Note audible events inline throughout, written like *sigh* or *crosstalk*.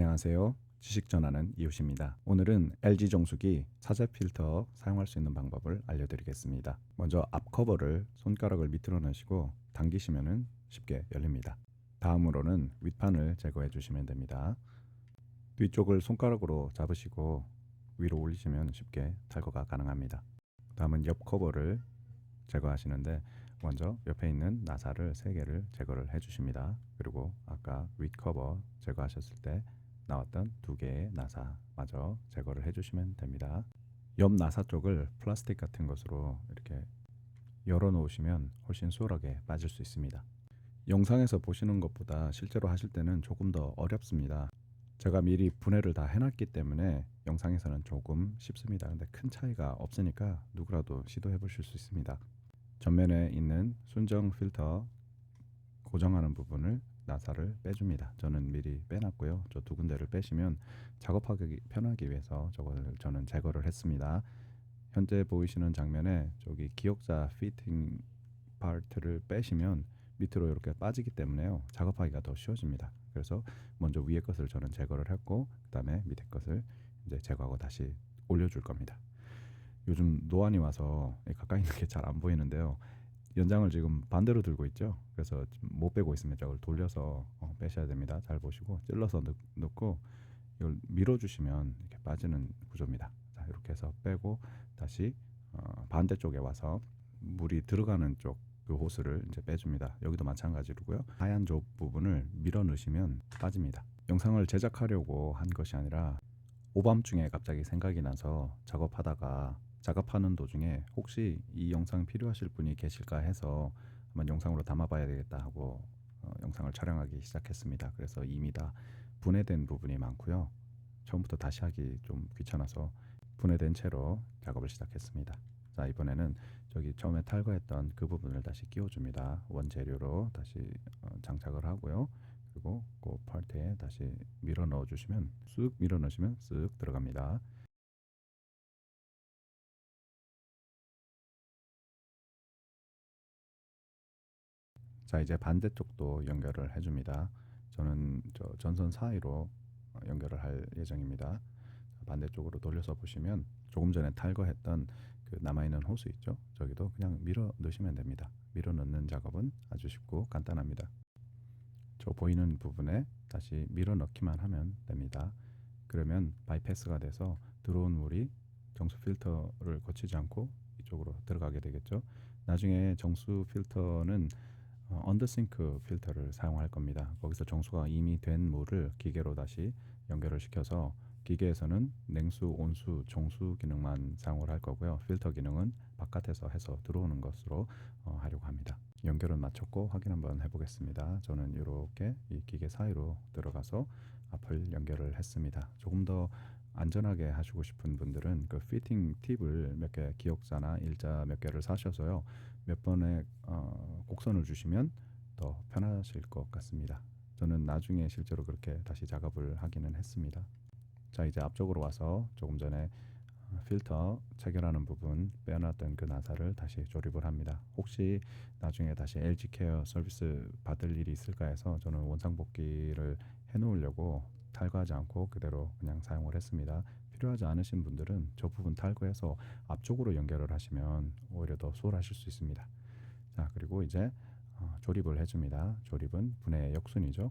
안녕하세요. 지식 전하는 이웃입니다. 오늘은 LG 정수기 사제 필터 사용할 수 있는 방법을 알려드리겠습니다. 먼저 앞 커버를 손가락을 밑으로 넣으시고 당기시면은 쉽게 열립니다. 다음으로는 윗판을 제거해 주시면 됩니다. 뒤쪽을 손가락으로 잡으시고 위로 올리시면 쉽게 탈거가 가능합니다. 다음은 옆 커버를 제거하시는데 먼저 옆에 있는 나사를 3개를 제거를 해 주십니다. 그리고 아까 윗 커버 제거하셨을 때 나왔던 두 개의 나사 마저 제거를 해주시면 됩니다. 옆 나사 쪽을 플라스틱 같은 것으로 이렇게 열어 놓으시면 훨씬 수월하게 빠질 수 있습니다. 영상에서 보시는 것보다 실제로 하실 때는 조금 더 어렵습니다. 제가 미리 분해를 다 해놨기 때문에 영상에서는 조금 쉽습니다. 근데 큰 차이가 없으니까 누구라도 시도해 보실 수 있습니다. 전면에 있는 순정 필터 고정하는 부분을 나사를 빼줍니다. 저는 미리 빼놨고요. 저 두 군데를 빼시면 작업하기 편하기 위해서 저걸 저는 제거를 했습니다. 현재 보이시는 장면에 저기 기억자 피팅 파트를 빼시면 밑으로 이렇게 빠지기 때문에요. 작업하기가 더 쉬워집니다. 그래서 먼저 위에 것을 저는 제거를 했고 그다음에 밑에 것을 이제 제거하고 다시 올려줄 겁니다. 요즘 노안이 와서 가까이 있는 게 잘 안 보이는데요. 연장을 지금 반대로 들고 있죠. 그래서 못 빼고 있습니다. 저걸 돌려서 어, 빼셔야 됩니다. 잘 보시고 찔러서 넣, 넣고 이걸 밀어주시면 이렇게 빠지는 구조입니다. 자, 이렇게 해서 빼고 다시 어, 반대쪽에 와서 물이 들어가는 쪽 그 호스를 이제 빼줍니다. 여기도 마찬가지로고요. 하얀 쪽 부분을 밀어 넣으시면 빠집니다. 영상을 제작하려고 한 것이 아니라 오밤중에 갑자기 생각이 나서 작업하다가 작업하는 도중에 혹시 이 영상 필요하실 분이 계실까 해서 한번 영상으로 담아봐야 되겠다 하고 어, 영상을 촬영하기 시작했습니다. 그래서 이미 다 분해된 부분이 많고요. 처음부터 다시 하기 좀 귀찮아서 분해된 채로 작업을 시작했습니다. 자 이번에는 저기 처음에 탈거했던 그 부분을 다시 끼워줍니다. 원재료로 다시 어, 장착을 하고요. 그리고 그 파트에 다시 밀어 넣어주시면 쓱 밀어 넣으시면 쓱 들어갑니다. 자 이제 반대쪽도 연결을 해줍니다. 저는 저 전선 사이로 어, 연결을 할 예정입니다. 반대쪽으로 돌려서 보시면 조금 전에 탈거했던 그 남아있는 호스 있죠? 저기도 그냥 밀어 넣으시면 됩니다. 밀어 넣는 작업은 아주 쉽고 간단합니다. 저 보이는 부분에 다시 밀어 넣기만 하면 됩니다. 그러면 바이패스가 돼서 들어온 물이 정수 필터를 거치지 않고 이쪽으로 들어가게 되겠죠. 나중에 정수 필터는 어, 언더싱크 필터를 사용할 겁니다. 거기서 정수가 이미 된 물을 기계로 다시 연결을 시켜서 기계에서는 냉수, 온수, 정수 기능만 사용을 할 거고요. 필터 기능은 바깥에서 해서 들어오는 것으로 어, 하려고 합니다. 연결은 마쳤고 확인 한번 해보겠습니다. 저는 이렇게 이 기계 사이로 들어가서 앞을 연결을 했습니다. 조금 더 안전하게 하시고 싶은 분들은 그 피팅 팁을 몇 개 기억자나 일자 몇 개를 사셔서요 몇 번의 어, 곡선을 주시면 더 편하실 것 같습니다. 저는 나중에 실제로 그렇게 다시 작업을 하기는 했습니다. 자 이제 앞쪽으로 와서 조금 전에 어, 필터 체결하는 부분 빼놨던 그 나사를 다시 조립을 합니다. 혹시 나중에 다시 LG 케어 서비스 받을 일이 있을까 해서 저는 원상복귀를 해놓으려고 탈거하지 않고 그대로 그냥 사용을 했습니다. 필요하지 않으신 분들은 저 부분 탈거해서 앞쪽으로 연결을 하시면 오히려 더 수월하실 수 있습니다. 자 그리고 이제 어, 조립을 해줍니다. 조립은 분해 역순이죠.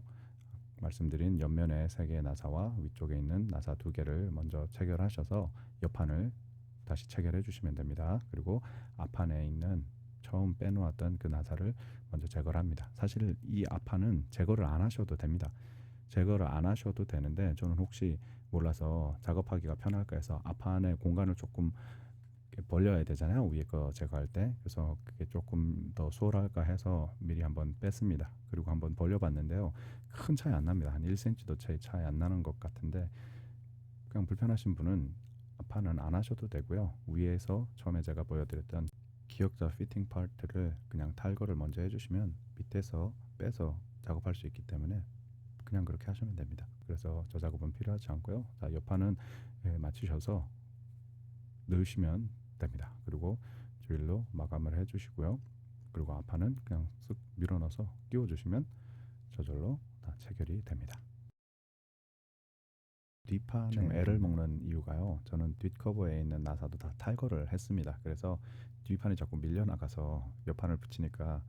말씀드린 옆면에 세 개의 나사와 위쪽에 있는 나사 두 개를 먼저 체결하셔서 옆판을 다시 체결해 주시면 됩니다. 그리고 앞판에 있는 처음 빼놓았던 그 나사를 먼저 제거를 합니다. 사실 이 앞판은 제거를 안 하셔도 됩니다. 제거를 안 하셔도 되는데 저는 혹시 몰라서 작업하기가 편할까 해서 앞판에 공간을 조금 벌려야 되잖아요 위에 거 제거할 때. 그래서 그게 조금 더 수월할까 해서 미리 한번 뺐습니다. 그리고 한번 벌려봤는데요. 큰 차이 안 납니다. 한 1cm도 차이 차이 안 나는 것 같은데 그냥 불편하신 분은 앞판은 안 하셔도 되고요. 위에서 처음에 제가 보여드렸던 기역자 피팅 파트를 그냥 탈거를 먼저 해주시면 밑에서 빼서 작업할 수 있기 때문에 그냥 그렇게 하시면 됩니다. 그래서 저 작업은 필요하지 않고요. 자, 옆판은 예, 맞추셔서 넣으시면 됩니다. 그리고 드릴로 마감을 해주시고요. 그리고 앞판은 그냥 쓱 밀어넣어서 끼워주시면 저절로 다 체결이 됩니다. 뒷판에 좀 애를 먹는 이유가요. 저는 뒷커버에 있는 나사도 다 탈거를 했습니다. 그래서 뒷판이 자꾸 밀려 나가서 옆판을 붙이니까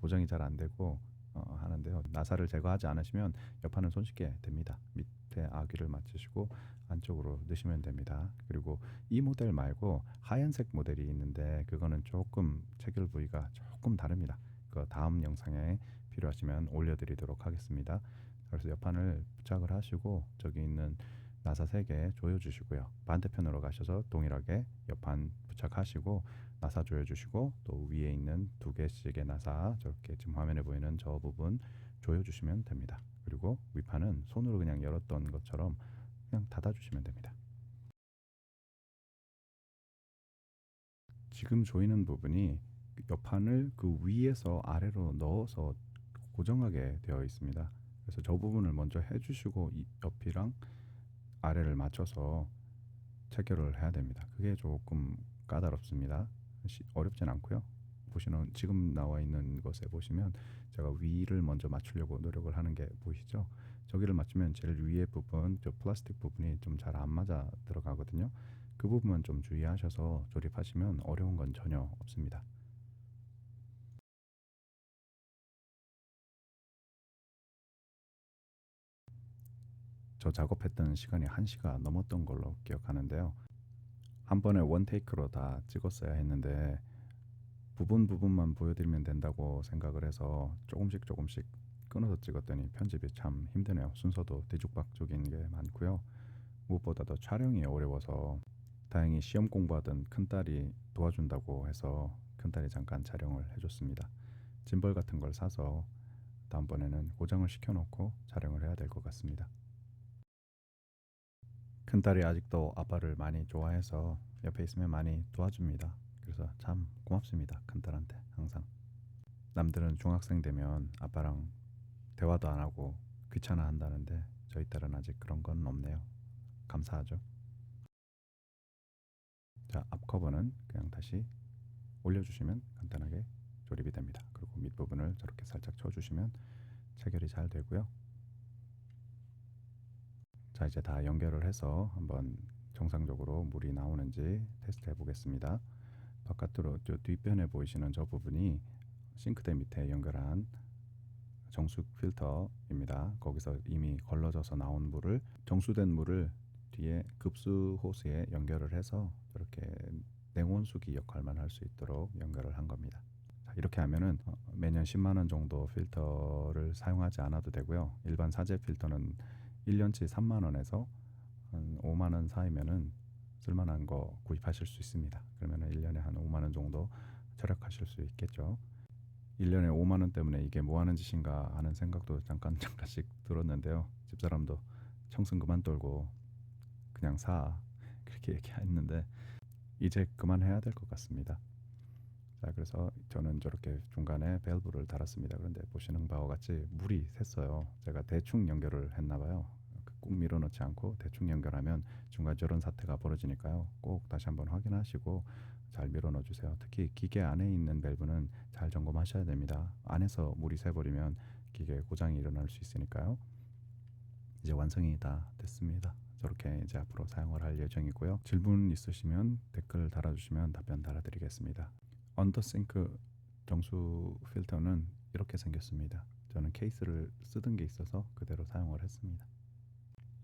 고정이 잘 안 되고 어, 하는데요. 나사를 제거하지 않으시면 옆판은 손쉽게 됩니다. 밑에 아귀를 맞추시고 안쪽으로 넣으시면 됩니다. 그리고 이 모델 말고 하얀색 모델이 있는데 그거는 조금 체결 부위가 조금 다릅니다. 그 다음 영상에 필요하시면 올려드리도록 하겠습니다. 그래서 옆판을 부착을 하시고 저기 있는 나사 3개 조여 주시고요. 반대편으로 가셔서 동일하게 옆판 부착하시고 나사 조여 주시고 또 위에 있는 두 개씩의 나사 저렇게 지금 화면에 보이는 저 부분 조여 주시면 됩니다. 그리고 윗판은 손으로 그냥 열었던 것처럼 그냥 닫아 주시면 됩니다. 지금 조이는 부분이 옆판을 그 위에서 아래로 넣어서 고정하게 되어 있습니다. 그래서 저 부분을 먼저 해주시고 이 옆이랑 아래를 맞춰서 체결을 해야 됩니다. 그게 조금 까다롭습니다. 시- 어렵진 않고요. 보시는 지금 나와 있는 것에 보시면 제가 위를 먼저 맞추려고 노력을 하는 게 보이시죠? 저기를 맞추면 제일 위에 부분, 저 플라스틱 부분이 좀 잘 안 맞아 들어가거든요. 그 부분만 좀 주의하셔서 조립하시면 어려운 건 전혀 없습니다. 저 작업했던 시간이 1시가 넘었던 걸로 기억하는데요. 한 번에 원 테이크로 다 찍었어야 했는데 부분 부분만 보여드리면 된다고 생각을 해서 조금씩 조금씩 끊어서 찍었더니 편집이 참 힘드네요. 순서도 뒤죽박죽인 게 많고요. 무엇보다도 촬영이 어려워서 다행히 시험 공부하던 큰딸이 도와준다고 해서 큰딸이 잠깐 촬영을 해줬습니다. 짐벌 같은 걸 사서 다음번에는 고정을 시켜놓고 촬영을 해야 될 것 같습니다. 큰 딸이 아직도 아빠를 많이 좋아해서 옆에 있으면 많이 도와줍니다. 그래서 참 고맙습니다. 큰 딸한테 항상. 남들은 중학생 되면 아빠랑 대화도 안 하고 귀찮아 한다는데 저희 딸은 아직 그런 건 없네요. 감사하죠. 자, 앞 커버는 그냥 다시 올려주시면 간단하게 조립이 됩니다. 그리고 밑부분을 저렇게 살짝 쳐주시면 체결이 잘 되고요. 자, 이제 다 연결을 해서 한번 정상적으로 물이 나오는지 테스트 해 보겠습니다. 바깥으로 저 뒷변에 보이시는 저 부분이 싱크대 밑에 연결한 정수 필터입니다. 거기서 이미 걸러져서 나온 물을 정수된 물을 뒤에 급수 호스에 연결을 해서 이렇게 냉온수기 역할만 할 수 있도록 연결을 한 겁니다. 자, 이렇게 하면은 어, 매년 10만 원 정도 필터를 사용하지 않아도 되고요. 일반 사제 필터는 1년치 3만 원에서 한 5만 원 사이면은 쓸만한 거 구입하실 수 있습니다. 그러면은 1년에 한 5만 원 정도 절약하실 수 있겠죠. 1년에 5만 원 때문에 이게 뭐 하는 짓인가 하는 생각도 잠깐 잠깐씩 들었는데요. 집사람도 청승 그만 떨고 그냥 사 그렇게 *laughs* 얘기했는데 이제 그만해야 될 것 같습니다. 자 그래서 저는 저렇게 중간에 밸브를 달았습니다. 그런데 보시는 바와 같이 물이 샜어요. 제가 대충 연결을 했나 봐요. 꾹 밀어넣지 않고 대충 연결하면 중간 저런 사태가 벌어지니까요. 꼭 다시 한번 확인하시고 잘 밀어넣어 주세요. 특히 기계 안에 있는 밸브는 잘 점검하셔야 됩니다. 안에서 물이 새버리면 기계 고장이 일어날 수 있으니까요. 이제 완성이 다 됐습니다. 저렇게 이제 앞으로 사용을 할 예정이고요. 질문 있으시면 댓글 달아주시면 답변 달아드리겠습니다. 언더싱크 정수 필터는 이렇게 생겼습니다. 저는 케이스를 쓰던 게 있어서 그대로 사용을 했습니다.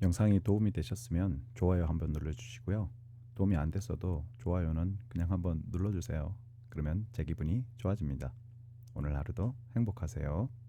영상이 도움이 되셨으면 좋아요 한번 눌러주시고요. 도움이 안 됐어도 좋아요는 그냥 한번 눌러주세요. 그러면 제 기분이 좋아집니다. 오늘 하루도 행복하세요.